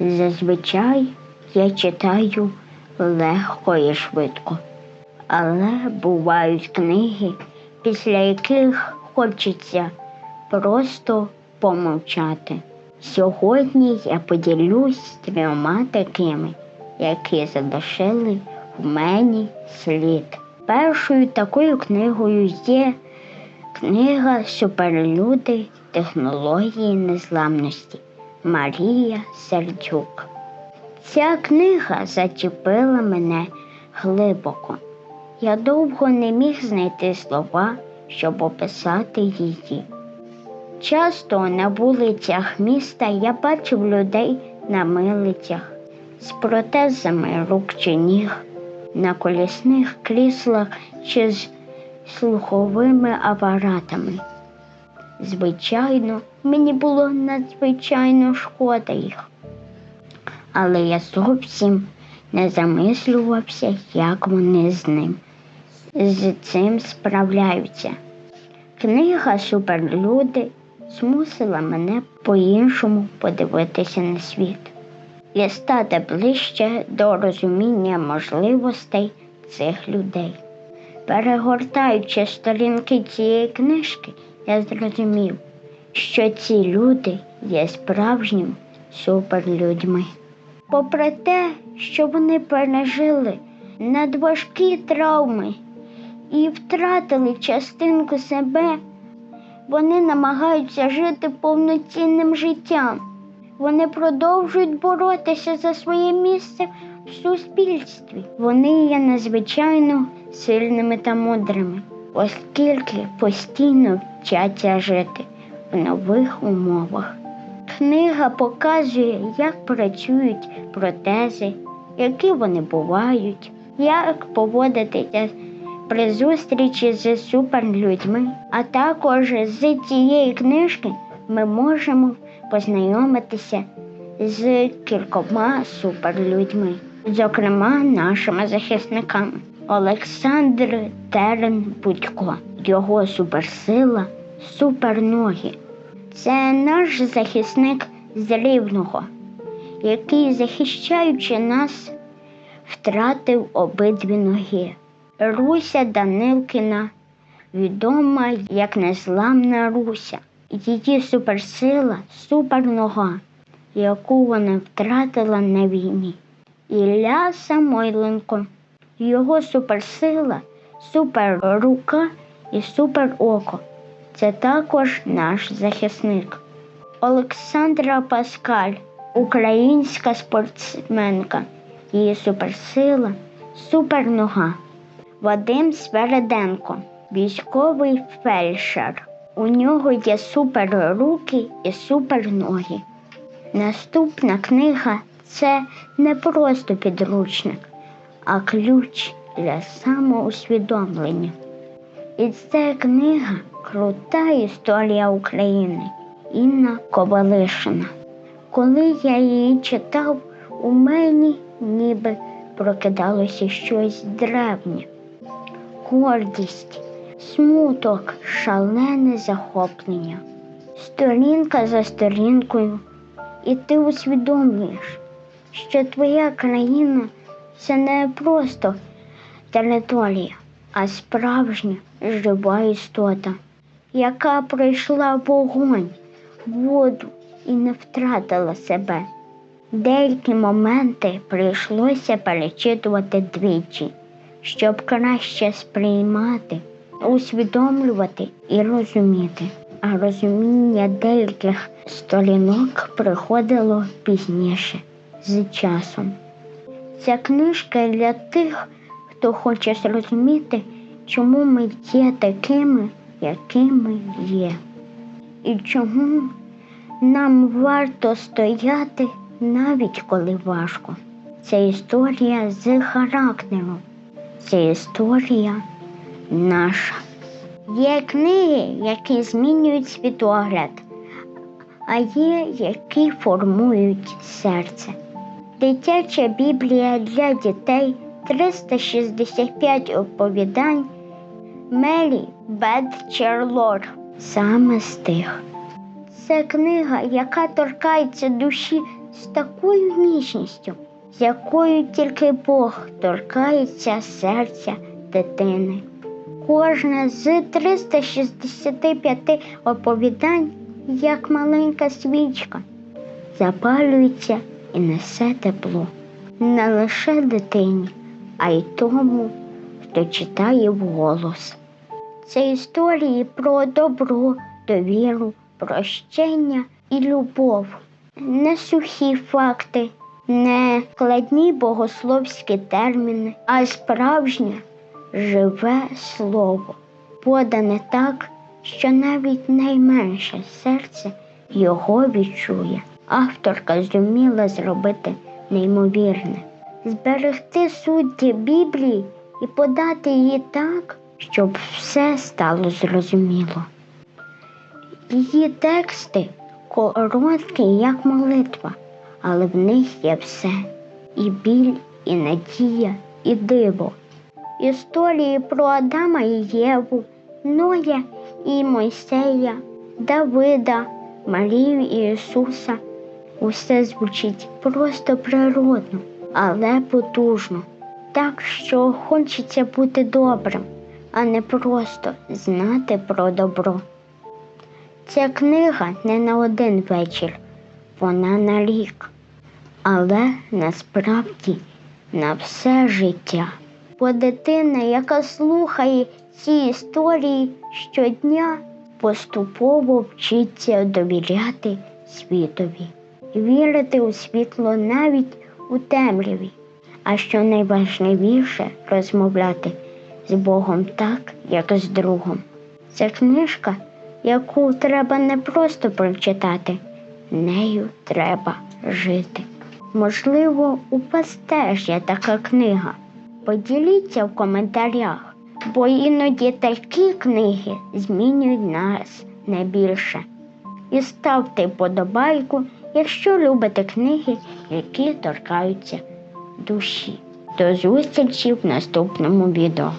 Зазвичай я читаю легко і швидко, але бувають книги, після яких хочеться просто помовчати. Сьогодні я поділюсь трьома такими, які залишили в мені слід. Першою такою книгою є книга Суперлюди технології незламності Марія Сердюк. Ця книга зачепила мене глибоко. Я довго не міг знайти слова, щоб описати її. Часто на вулицях міста я бачив людей на милицях з протезами рук чи ніг, на колісних кріслах чи з слуховими апаратами. Звичайно, мені було надзвичайно шкода їх, але я зовсім не замислювався, як вони з ним з цим справляються. Книга Суперлюди змусила мене по-іншому подивитися на світ і стати ближче до розуміння можливостей цих людей. Перегортаючи сторінки цієї книжки, я зрозумів, що ці люди є справжніми суперлюдьми. Попри те, що вони пережили надважкі травми і втратили частинку себе, вони намагаються жити повноцінним життям. Вони продовжують боротися за своє місце в суспільстві. Вони є надзвичайно сильними та мудрими, оскільки постійно вчаться жити в нових умовах. Книга показує, як працюють протези, які вони бувають, як поводитися при зустрічі з суперлюдьми, а також з цієї книжки ми можемо познайомитися з кількома суперлюдьми, зокрема нашими захисниками. Олександр Терен Будько, його суперсила, суперноги. Це наш захисник з Рівного, який, захищаючи нас, втратив обидві ноги. Руся Данилкіна, відома як незламна Руся. Її суперсила супернога, яку вона втратила на війні. Ілля Самойленко, його суперсила, суперрука і супероко. Це також наш захисник. Олександра Паскаль, українська спортсменка, її суперсила, супернога. Вадим Свереденко, військовий фельдшер. У нього є суперруки і суперноги. Наступна книга це не просто підручник, а ключ для самоусвідомлення. І це книга Крута історія України Інна Ковалишина. Коли я її читав, у мені ніби прокидалося щось древнє, гордість, смуток, шалене захоплення, сторінка за сторінкою, і ти усвідомлюєш, що твоя країна це не просто територія, а справжня жива істота, яка пройшла вогонь, воду і не втратила себе. Деякі моменти прийшлося перечитувати двічі, щоб краще сприймати, усвідомлювати і розуміти. А розуміння деяких сторінок приходило пізніше з часом. Ця книжка для тих, хто хоче зрозуміти, чому ми є такими, якими є, і чому нам варто стояти навіть коли важко. Це історія з характером, це історія наша. Є книги, які змінюють світогляд, а є, які формують серце. Дитяча Біблія для дітей 365 оповідань Мелі Бет Черлор. Саме з тих. Це книга, яка торкається душі з такою ніжністю, з якою тільки Бог торкається серця дитини. Кожне з 365 оповідань, як маленька свічка, запалюється і несе тепло не лише дитині, а й тому, хто читає вголос. Це історії про добро, довіру, прощення і любов, не сухі факти, не складні богословські терміни, а справжнє живе слово, подане так, що навіть найменше серце його відчує. Авторка зуміла зробити неймовірне, зберегти суть Біблії і подати її так, щоб все стало зрозуміло. Її тексти короткі, як молитва, але в них є все і біль, і надія, і диво. Історії про Адама і Єву, Ноя і Мойсея, Давида, Марію і Ісуса. Усе звучить просто природно, але потужно. Так що хочеться бути добрим, а не просто знати про добро. Ця книга не на один вечір, вона на рік, але насправді на все життя. Бо дитина, яка слухає ці історії щодня, поступово вчиться довіряти світові, вірити у світло навіть у темряві. А що найважливіше розмовляти з Богом так, як з другом. Це книжка, яку треба не просто прочитати, нею треба жити. Можливо, у вас теж є така книга. Поділіться в коментарях, бо іноді такі книги змінюють нас не більше. І ставте подобайку, якщо любите книги, які торкаються душі. До зустрічі в наступному відео.